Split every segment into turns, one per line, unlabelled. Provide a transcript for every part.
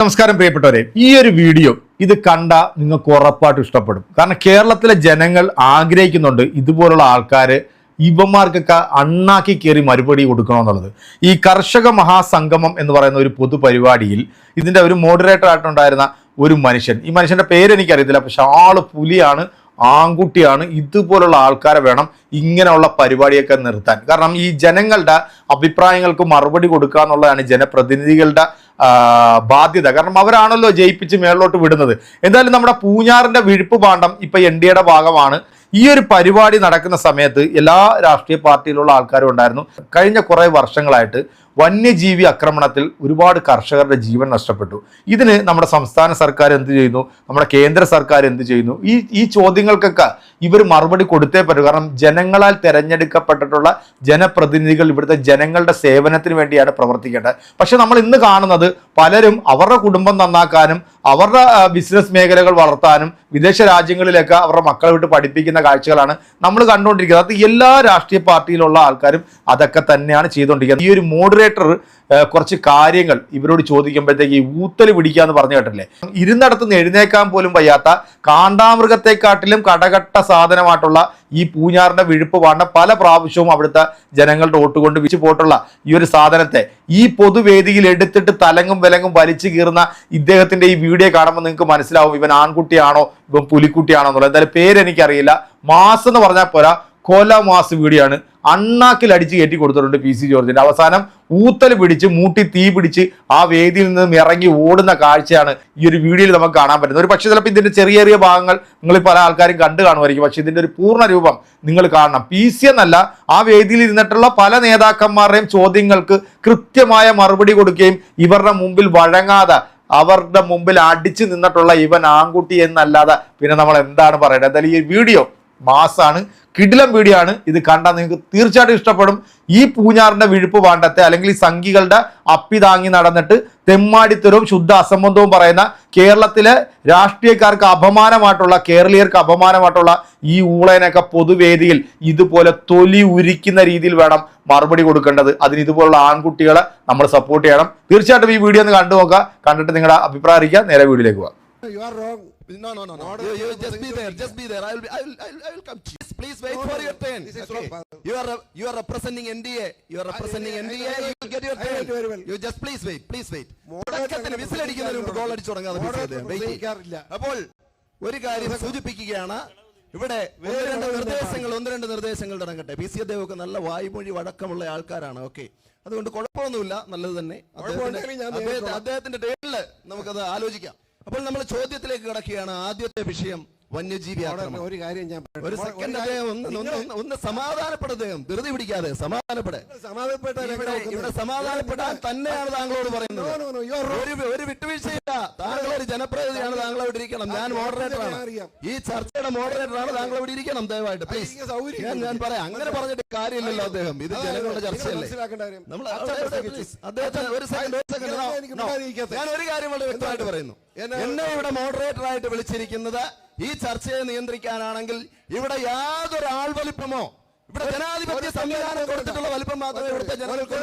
നമസ്കാരം പ്രിയപ്പെട്ടവരെ ഈ ഒരു വീഡിയോ ഇത് കണ്ട നിങ്ങൾക്ക് ഉറപ്പായിട്ട് ഇഷ്ടപ്പെടും. കാരണം കേരളത്തിലെ ജനങ്ങൾ ആഗ്രഹിക്കുന്നുണ്ട് ഇതുപോലുള്ള ആൾക്കാർ ഇവന്മാർക്കൊക്കെ അണ്ണാക്കി കയറി മറുപടി കൊടുക്കണമെന്നുള്ളത്. ഈ കർഷക മഹാസംഗമം എന്ന് പറയുന്ന ഒരു പൊതുപരിപാടിയിൽ ഇതിന്റെ ഒരു മോഡറേറ്റർ ആയിട്ടുണ്ടായിരുന്ന ഒരു മനുഷ്യൻ. ഈ മനുഷ്യന്റെ പേര് എനിക്കറിയത്തില്ല പക്ഷെ ആൾ പുലിയാണ് ആൺകുട്ടിയാണ് ഇതുപോലുള്ള ആൾക്കാരെ വേണം ഇങ്ങനെയുള്ള പരിപാടിയൊക്കെ നിർത്താൻ. കാരണം ഈ ജനങ്ങളുടെ അഭിപ്രായങ്ങൾക്ക് മറുപടി കൊടുക്കുക എന്നുള്ളതാണ് ജനപ്രതിനിധികളുടെ ബാധ്യത. കാരണം അവരാണല്ലോ ജയിപ്പിച്ച് മേളിലോട്ട് വിടുന്നത്. എന്തായാലും നമ്മുടെ പൂഞ്ഞാറിന്റെ വിഴുപ്പ് പാണ്ഡം ഇപ്പൊ എൻ ഡി എയുടെ ഭാഗമാണ്. ഈ ഒരു പരിപാടി നടക്കുന്ന സമയത്ത് എല്ലാ രാഷ്ട്രീയ പാർട്ടിയിലുള്ള ആൾക്കാരും ഉണ്ടായിരുന്നു. കഴിഞ്ഞ കുറേ വർഷങ്ങളായിട്ട് വന്യജീവി ആക്രമണത്തിൽ ഒരുപാട് കർഷകരുടെ ജീവൻ നഷ്ടപ്പെട്ടു. ഇതിന് നമ്മുടെ സംസ്ഥാന സർക്കാർ എന്ത് ചെയ്യുന്നു? നമ്മുടെ കേന്ദ്ര സർക്കാർ എന്ത് ചെയ്യുന്നു? ഈ ഈ ചോദ്യങ്ങൾക്കൊക്കെ ഇവർ മറുപടി കൊടുത്തേ പറ്റൂ. കാരണം ജനങ്ങളാൽ തെരഞ്ഞെടുക്കപ്പെട്ടിട്ടുള്ള ജനപ്രതിനിധികൾ ഇവിടുത്തെ ജനങ്ങളുടെ സേവനത്തിന് വേണ്ടിയാണ് പ്രവർത്തിക്കേണ്ടത്. പക്ഷെ നമ്മൾ ഇന്ന് കാണുന്നത് പലരും അവരുടെ കുടുംബം നന്നാക്കാനും അവരുടെ ബിസിനസ് മേഖലകൾ വളർത്താനും വിദേശ രാജ്യങ്ങളിലൊക്കെ അവരുടെ മക്കളെ വിട്ട് പഠിപ്പിക്കുന്ന കാഴ്ചകളാണ് നമ്മൾ കണ്ടുകൊണ്ടിരിക്കുന്നത്. അത് എല്ലാ രാഷ്ട്രീയ പാർട്ടിയിലുള്ള ആൾക്കാരും അതൊക്കെ തന്നെയാണ് ചെയ്തുകൊണ്ടിരിക്കുന്നത്. ഈ ഒരു മോഡറേറ്റർ കുറച്ച് കാര്യങ്ങൾ ഇവരോട് ചോദിക്കുമ്പോഴത്തേക്ക് ഈ ഊത്തൽ പിടിക്കുക എന്ന് പറഞ്ഞു കേട്ടില്ലേ? ഇരുന്നിടത്ത് നിന്ന് എഴുന്നേക്കാൻ പോലും വയ്യാത്ത കാണ്ടാമൃഗത്തെക്കാട്ടിലും കടകട്ട സാധനമായിട്ടുള്ള ഈ പൂഞ്ഞാറിന്റെ വിഴുപ്പ് വാണ്ട പല പ്രാവശ്യവും അവിടുത്തെ ജനങ്ങളുടെ വോട്ട് കൊണ്ട് വിച്ചു പോയിട്ടുള്ള ഈ ഒരു സാധനത്തെ ഈ പൊതുവേദിയിൽ എടുത്തിട്ട് തലങ്ങും വിലങ്ങും വലിച്ചു കീറുന്ന ഇദ്ദേഹത്തിന്റെ ഈ വീഡിയോ കാണുമ്പോൾ നിങ്ങൾക്ക് മനസ്സിലാവും ഇവൻ ആൺകുട്ടിയാണോ ഇവൻ പുലിക്കുട്ടിയാണോ എന്നുള്ളത്. എന്തായാലും പേരെനിക്കറിയില്ല. മാസ് എന്ന് പറഞ്ഞാൽ പോരാ കൊല മാസ് വീഡിയോ ആണ്. അണ്ണാക്കിൽ അടിച്ച് കയറ്റി കൊടുത്തിട്ടുണ്ട് പി സി ജോർജിന്റെ. അവസാനം ഊത്തൽ പിടിച്ച് മൂട്ടി തീ പിടിച്ച് ആ വേദിയിൽ നിന്നും ഇറങ്ങി ഓടുന്ന കാഴ്ചയാണ് ഈ ഒരു വീഡിയോയിൽ നമുക്ക് കാണാൻ പറ്റുന്നത്. ഒരു പക്ഷേ ചിലപ്പോൾ ഇതിന്റെ ചെറിയ ചെറിയ ഭാഗങ്ങൾ നിങ്ങൾ പല ആൾക്കാരും കണ്ടു കാണുമായിരിക്കും. പക്ഷേ ഇതിന്റെ ഒരു പൂർണ രൂപം നിങ്ങൾ കാണണം. പി സി എന്നല്ല ആ വേദിയിൽ ഇരുന്നിട്ടുള്ള പല നേതാക്കന്മാരുടെയും ചോദ്യങ്ങൾക്ക് കൃത്യമായ മറുപടി കൊടുക്കുകയും ഇവരുടെ മുമ്പിൽ വഴങ്ങാതെ അവരുടെ മുമ്പിൽ അടിച്ചു നിന്നിട്ടുള്ള ഇവൻ ആൺകുട്ടി എന്നല്ലാതെ പിന്നെ നമ്മൾ എന്താണ് പറയുന്നത് എന്തായാലും ഈ വീഡിയോ മാസാണ്. കിടിലം വീഡിയോ ആണ് ഇത് കണ്ടാൽ നിങ്ങൾക്ക് തീർച്ചയായിട്ടും ഇഷ്ടപ്പെടും. ഈ പൂഞ്ഞാറിന്റെ വിഴുപ്പ് വാണ്ടത്തെ അല്ലെങ്കിൽ ഈ സംഘികളുടെ അപ്പി താങ്ങി നടന്നിട്ട് തെമ്മാടിത്തരവും ശുദ്ധ അസംബന്ധവും പറയുന്ന കേരളത്തിലെ രാഷ്ട്രീയക്കാർക്ക് അപമാനമായിട്ടുള്ള കേരളീയർക്ക് അപമാനമായിട്ടുള്ള ഈ ഊളേനൊക്കെ പൊതുവേദിയിൽ ഇതുപോലെ തൊലി ഉരിക്കുന്ന രീതിയിൽ വേണം മറുപടി കൊടുക്കേണ്ടത്. അതിന് ഇതുപോലുള്ള ആൺകുട്ടികളെ നമ്മൾ സപ്പോർട്ട് ചെയ്യണം. തീർച്ചയായിട്ടും ഈ വീഡിയോ ഒന്ന് കണ്ടു നോക്കുക കണ്ടിട്ട് നിങ്ങളുടെ അഭിപ്രായം അറിയിക്കുക. നേരെ വീഡിയോയിലേക്ക് പോകാം.
No, no, no, no.
Order
You, you just be there. Just be there. I will be. I will. I will, I will come. Please, please wait
No,
for
no,
your turn.
this is
Okay.
wrong, father.
You are. You are representing NDA. You are representing
I- I-
NDA.
I- I,
You will get your
I
turn.
very well.
You just please wait. Please wait. തുടക്കത്തിന് വിസിലടിക്കുന്നതിന് മുമ്പ് goal അടിച്ചു തുടങ്ങാതെ. അപ്പോൾ ഒരു കാര്യം സൂചിപ്പിക്കുകയാണ് ഇവിടെ ഒന്ന് രണ്ട് നിർദ്ദേശങ്ങൾ ഒന്ന് രണ്ട് നിർദ്ദേശങ്ങൾ തുടങ്ങട്ടെ പി സി അദ്ദേഹം ഒക്കെ നല്ല വായ്മൊഴി വഴക്കമുള്ള ആൾക്കാരാണ് ഓക്കെ അതുകൊണ്ട് കുഴപ്പമൊന്നുമില്ല നല്ലത് തന്നെ. അദ്ദേഹത്തിന്റെ ടേബിളിൽ നമുക്കത് ആലോചിക്കാം അപ്പോൾ നമ്മൾ ചോദ്യത്തിലേക്ക് കിടക്കുകയാണ് ആദ്യത്തെ വിഷയം. വന്യജീവി ആക്രമണം.
ഒരു കാര്യം ഞാൻ
ഒരു സെക്കൻഡ് അദ്ദേഹം ഒന്ന് ഒന്ന് സമാധാനപ്പെട അദ്ദേഹം. ധൃതി പിടിക്കാതെ സമാധാനപ്പെടെ.
സമാധാനപ്പെട്ട
ഇവിടെ സമാധാനപ്പെടാൻ തന്നെയാണ് താങ്കളോട് പറയുന്നത്. ഒരു വിട്ടുവീഴ്ചയില്ല. താങ്കൾ ഒരു ജനപ്രതിനിധിയാണ് താങ്കൾ അവിടെ ഇരിക്കണം. ഞാൻ
മോഡറേറ്ററാണ്
ഈ ചർച്ചയുടെ മോഡറേറ്ററാണ് താങ്കൾ അവിടെ ഇരിക്കണം ദയവായിട്ട്. പ്ലീസ് ഞാൻ ഞാൻ പറയാം. അങ്ങനെ പറഞ്ഞിട്ട് കാര്യമില്ലല്ലോ അദ്ദേഹം. ഇത് ജനങ്ങളുടെ ചർച്ചയല്ലേ? നമ്മൾ. അദ്ദേഹത്തിന് ഒരു സെക്കൻഡ് ഒരു സെക്കൻഡ്
ഞാൻ
ഒരു കാര്യം വളരെ വ്യക്തമായിട്ട് പറയുന്നു.
എന്നെ-
എന്നെ ഇവിടെ മോഡറേറ്റർ ആയിട്ട് വിളിച്ചിരിക്കുന്നത് ഈ ചർച്ചയെ നിയന്ത്രിക്കാനാണെങ്കിൽ ഇവിടെ യാതൊരു ആൾവലിപ്പമോ? ഇവിടെ ജനാധിപത്യ സംവിധാനം കൊടുത്തിട്ടുള്ള വലിപ്പം മാത്രമേ ഇവിടുത്തെ ജനങ്ങൾക്ക്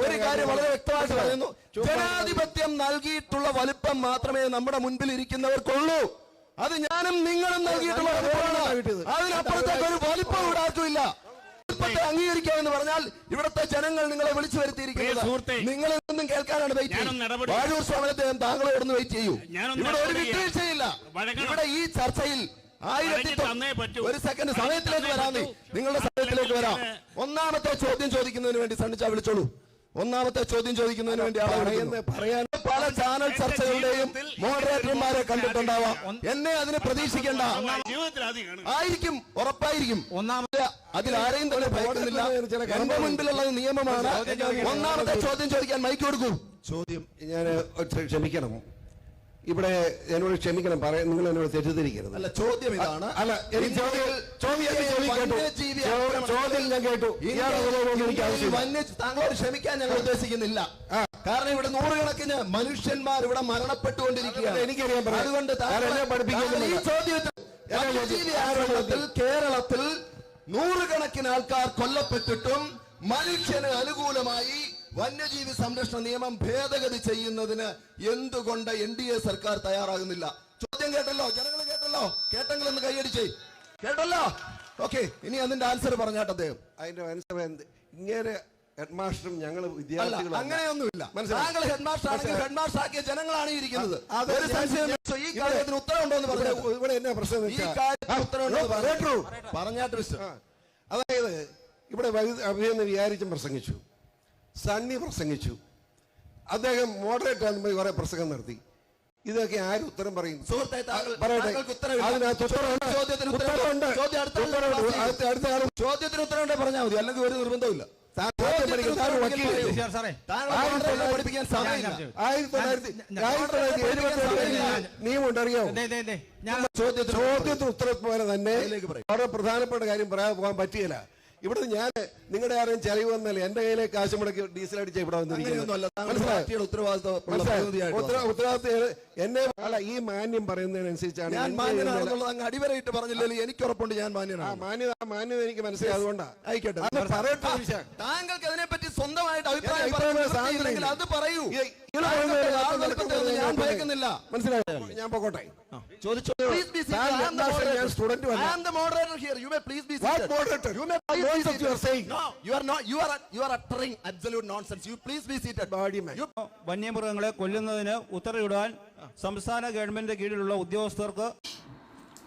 ഒരു-
കാര്യം വളരെ വ്യക്തമായിട്ട് പറയുന്നു. ജനാധിപത്യം നൽകിയിട്ടുള്ള വലിപ്പം മാത്രമേ നമ്മുടെ മുൻപിൽ ഇരിക്കുന്നവർക്കുള്ളൂ. അത് ഞാനും നിങ്ങളും നൽകിയിട്ടുള്ള അതിനപ്പുറത്തേക്ക് ഒരു വലിപ്പം ഇവിടെ ആർക്കുമില്ല വലിപ്പത്തെ അംഗീകരിക്കാം എന്ന് പറഞ്ഞാൽ ഇവിടുത്തെ ജനങ്ങൾ നിങ്ങളെ വിളിച്ചു വരുത്തിയിരിക്കുന്നത്. നിങ്ങളിൽ നിന്നും കേൾക്കാനാണ് വെയിറ്റ് വാഴൂർ സ്വാമിനത്തെ താങ്കളോടൊന്ന് വെയിറ്റ് ചെയ്യൂ. ഇവിടെ ഒരു വിട്ടുവീഴ്ചയില്ല. ഇവിടെ ഈ ചർച്ചയിൽ ആയിരത്തി. ഒരു സെക്കൻഡ് സമയത്തിലേക്ക്
വരാമേ
വരാം നിങ്ങളുടെ സമയത്തിലേക്ക് വരാം. ഒന്നാമത്തെ ചോദ്യം ചോദിക്കുന്നതിന് വേണ്ടി സണ്ണിച്ച വിളിച്ചോളൂ. ഒന്നാമത്തെ ചോദ്യം ചോദിക്കുന്നതിന് വേണ്ടി ആളെ
പറയാൻ
പല ചാനൽ ചർച്ചകളുടെയും മോഡറേറ്റർമാരെ കണ്ടിട്ടുണ്ടാവാം. എന്നെ അതിനെ പ്രതീക്ഷിക്കേണ്ട. ആയിരിക്കും ഉറപ്പായിരിക്കും. ഒന്നാമത്തെ അതിൽ ആരെയും തന്നെ ഭയക്കുന്നില്ല. എന്റെ മുൻപിലുള്ള നിയമമാണ്. ഒന്നാമത്തെ ചോദ്യം ചോദിക്കാൻ മൈക്ക് കൊടുക്കൂ.
ചോദ്യം ഞാൻ ക്ഷമിക്കണം. ഇവിടെ എന്നോട് ക്ഷമിക്കണം പറയാൻ നിങ്ങൾ എന്നോട് തെറ്റിദ്ധരിക്കരുത്.
അല്ല ചോദ്യം ഇതാണ്.
അല്ല എനിക്ക് ചോദ്യം ചോദ്യം ഞാൻ കേട്ടു.
താങ്കളോട് ക്ഷമിക്കാൻ ഞങ്ങൾ ഉദ്ദേശിക്കുന്നില്ല. കാരണം ഇവിടെ നൂറുകണക്കിന് മനുഷ്യന്മാർ ഇവിടെ മരണപ്പെട്ടുകൊണ്ടിരിക്കുകയാണ്.
എനിക്കറിയാം.
അതുകൊണ്ട് ഈ ചോദ്യത്തിൽ കേരളത്തിൽ നൂറുകണക്കിന് ആൾക്കാർ കൊല്ലപ്പെട്ടിട്ടും മനുഷ്യന് അനുകൂലമായി വന്യജീവി സംരക്ഷണ നിയമം ഭേദഗതി ചെയ്യുന്നതിന് എന്തുകൊണ്ട് എൻ ഡി എ സർക്കാർ തയ്യാറാകുന്നില്ല? ചോദ്യം കേട്ടല്ലോ? ജനങ്ങൾ കേട്ടല്ലോ? കേട്ടെങ്കിൽ ഒന്ന് കൈയടിച്ചേ. കേട്ടല്ലോ? ഓക്കെ ഇനി അതിന്റെ ആൻസർ പറഞ്ഞാട്ടെ അദ്ദേഹം.
അതിന്റെ ആൻസർ എന്ത്? ഇങ്ങനെ ഹെഡ് മാസ്റ്ററും ഞങ്ങൾ വിദ്യാർത്ഥികളും
അങ്ങനെയൊന്നുമില്ല. താങ്കൾ ഹെഡ് മാസ്റ്റർ ആണെങ്കിൽ ഹെഡ് മാസ്റ്റർ ആക്കിയ ജനങ്ങളാണ് ഇരിക്കുന്നത്. ഒരു സംശയമില്ല. ഈ കാര്യത്തിന് ഉത്തരവുണ്ടോ എന്ന്
ഇവിടെ
പറഞ്ഞു
ഇവിടെ എന്നാ പ്രശ്നം
ഈ കാര്യത്തിന് ഉത്തരവുണ്ടോ? പറഞ്ഞാട്ട്.
അതായത് ഇവിടെ അഭിനന്ദ വിചാരിച്ചും പ്രസംഗിച്ചു. സണ്ണി പ്രസംഗിച്ചു. അദ്ദേഹം മോഡറേറ്റ് ആകുമ്പോൾ കുറെ പ്രസംഗം നടത്തി. ഇതൊക്കെ ആര് ഉത്തരം പറയും.
ചോദ്യത്തിന്
ഉത്തരവുണ്ട്.
പറഞ്ഞാൽ മതി. അല്ലെങ്കിൽ ഒരു നിർബന്ധമില്ല ചോദ്യത്തിന്
ചോദ്യത്തിന് ഉത്തരം പോലെ തന്നെ. വളരെ പ്രധാനപ്പെട്ട കാര്യം പറയാൻ പോകാൻ പറ്റിയില്ല. ഇവിടെ ഞാൻ നിങ്ങളുടെ ആരെയും ചെലവ് വന്നല്ലേ എന്റെ കയ്യിലെ കാശ് മുടക്കി ഡീസൽ അടിച്ച ഇവിടെ
ഉത്തരവാദിത്വം
എന്നെ അല്ല ഈ മാന്യം പറയുന്നതിനനുസരിച്ചാണ്
ഞാൻ മാന്യനാണെന്നുള്ളത് അങ്ങ് അടിവരയിട്ട് പറഞ്ഞില്ലല്ലോ എനിക്ക് ഉറപ്പുണ്ട് ഞാൻ മാന്യനാണ്.
മാന്യത മാന്യത എനിക്ക് മനസ്സിലായതുകൊണ്ടാണ്
ആയിക്കോട്ടെ.
താങ്കൾക്ക് അതിനെ പറ്റി
താങ്കൾക്ക് അതിനെപ്പറ്റി സ്വന്തമായിട്ട് അത് പറയൂ. ഞാൻ
പോകട്ടെ.
വന്യമൃഗങ്ങളെ കൊല്ലുന്നതിന് ഉത്തരവിടാൻ സംസ്ഥാന ഗവൺമെന്റിന്റെ കീഴിലുള്ള ഉദ്യോഗസ്ഥർക്ക്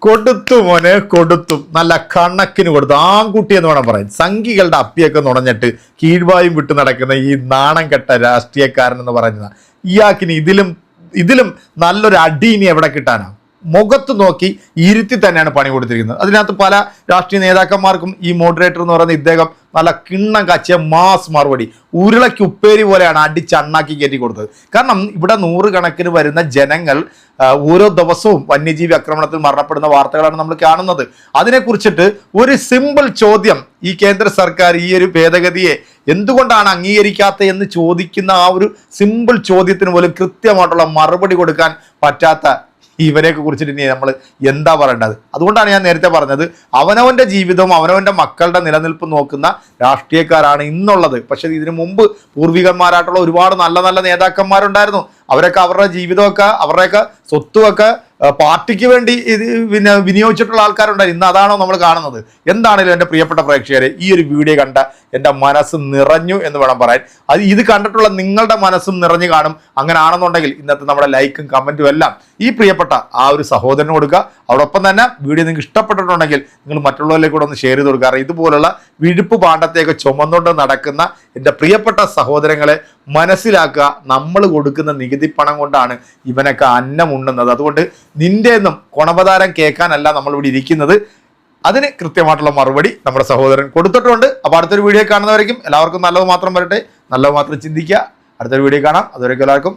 കൊടുത്തു മോനെ കൊടുത്തു. നല്ല കണക്കിന് കൊടുത്തു. ആൺകുട്ടി എന്ന് വേണം പറയാൻ. സംഘികളുടെ അപ്പിയൊക്കെ നുണഞ്ഞിട്ട് കീഴ്വായും വിട്ടു നടക്കുന്ന ഈ നാണം കെട്ട രാഷ്ട്രീയക്കാരൻ എന്ന് പറയുന്നത് ഇയാക്കിന് ഇതിലും ഇതിലും നല്ലൊരു അടി ഇനി എവിടെ കിട്ടാനാ? മുഖത്ത് നോക്കി ഇരുത്തി തന്നെയാണ് പണി കൊടുത്തിരിക്കുന്നത്. അതിനകത്ത് പല രാഷ്ട്രീയ നേതാക്കന്മാർക്കും ഈ മോഡറേറ്റർ എന്ന് പറയുന്ന ഇദ്ദേഹം നല്ല കിണ്ണം കാച്ചിയ മാസ് മറുപടി. ഉരുളയ്ക്ക് ഉപ്പേരി പോലെയാണ് അടിച്ചണ്ണാക്കി കയറ്റി കൊടുത്തത്. കാരണം ഇവിടെ നൂറുകണക്കിന് വരുന്ന ജനങ്ങൾ ഓരോ ദിവസവും വന്യജീവി ആക്രമണത്തിൽ മരണപ്പെടുന്ന വാർത്തകളാണ് നമ്മൾ കാണുന്നത്. അതിനെക്കുറിച്ചിട്ട് ഒരു സിമ്പിൾ ചോദ്യം ഈ കേന്ദ്ര സർക്കാർ ഈ ഒരു ഭേദഗതിയെ എന്തുകൊണ്ടാണ് അംഗീകരിക്കാത്ത എന്ന് ചോദിക്കുന്ന ആ ഒരു സിമ്പിൾ ചോദ്യത്തിന് പോലും കൃത്യമായിട്ടുള്ള മറുപടി കൊടുക്കാൻ പറ്റാത്ത ഇവരെയൊക്കെ കുറിച്ചിട്ട് ഇനി നമ്മൾ എന്താ പറയേണ്ടത്? അതുകൊണ്ടാണ് ഞാൻ നേരത്തെ പറഞ്ഞത് അവനവന്റെ ജീവിതവും അവനവന്റെ മക്കളുടെ നിലനിൽപ്പ് നോക്കുന്ന രാഷ്ട്രീയക്കാരാണ് ഇന്നുള്ളത്. പക്ഷേ ഇതിനു മുമ്പ് പൂർവികന്മാരായിട്ടുള്ള ഒരുപാട് നല്ല നല്ല നേതാക്കന്മാരുണ്ടായിരുന്നു. അവരൊക്കെ അവരുടെ ജീവിതമൊക്കെ അവരുടെയൊക്കെ സ്വത്തുമൊക്കെ പാർട്ടിക്ക് വേണ്ടി ഇത് പിന്നെ വിനിയോഗിച്ചിട്ടുള്ള ആൾക്കാരുണ്ടായി. ഇന്ന് അതാണോ നമ്മൾ കാണുന്നത്. എന്താണെങ്കിലും എന്റെ പ്രിയപ്പെട്ട പ്രേക്ഷകരെ ഈ ഒരു വീഡിയോ കണ്ട എന്റെ മനസ്സ് നിറഞ്ഞു എന്ന് വേണം പറയാൻ. അത് ഇത് കണ്ടിട്ടുള്ള നിങ്ങളുടെ മനസ്സും നിറഞ്ഞു കാണും. അങ്ങനെ ആണെന്നുണ്ടെങ്കിൽ ഇന്നത്തെ നമ്മുടെ ലൈക്കും കമന്റും എല്ലാം ഈ പ്രിയപ്പെട്ട ആ ഒരു സഹോദരന് കൊടുക്കുക. അതോടൊപ്പം തന്നെ വീഡിയോ നിങ്ങൾക്ക് ഇഷ്ടപ്പെട്ടിട്ടുണ്ടെങ്കിൽ നിങ്ങൾ മറ്റുള്ളവരിലേക്ക് കൂടെ ഒന്ന് ഷെയർ ചെയ്ത് കൊടുക്കുക. കാരണം ഇതുപോലുള്ള വിഴുപ്പ് പാണ്ഡത്തെയൊക്കെ ചുമന്നുകൊണ്ട് നടക്കുന്ന എന്റെ പ്രിയപ്പെട്ട സഹോദരങ്ങളെ മനസ്സിലാക്കുക നമ്മൾ കൊടുക്കുന്ന നികുതി പണം കൊണ്ടാണ് ഇവനൊക്കെ അന്നം ഉണ്ണുന്നത്. അതുകൊണ്ട് നിന്റെ ഒന്നും കുണവതാരം കേൾക്കാനല്ല നമ്മൾ ഇവിടെ ഇരിക്കുന്നത്. അതിന് കൃത്യമായിട്ടുള്ള മറുപടി നമ്മുടെ സഹോദരൻ കൊടുത്തിട്ടുണ്ട്. അപ്പോൾ അടുത്തൊരു വീഡിയോ കാണുന്നവരേക്കും എല്ലാവർക്കും നല്ലത് മാത്രം വരട്ടെ. നല്ലത് മാത്രം ചിന്തിക്കുക. അടുത്തൊരു വീഡിയോ കാണാം. അതുവരേക്കും എല്ലാവർക്കും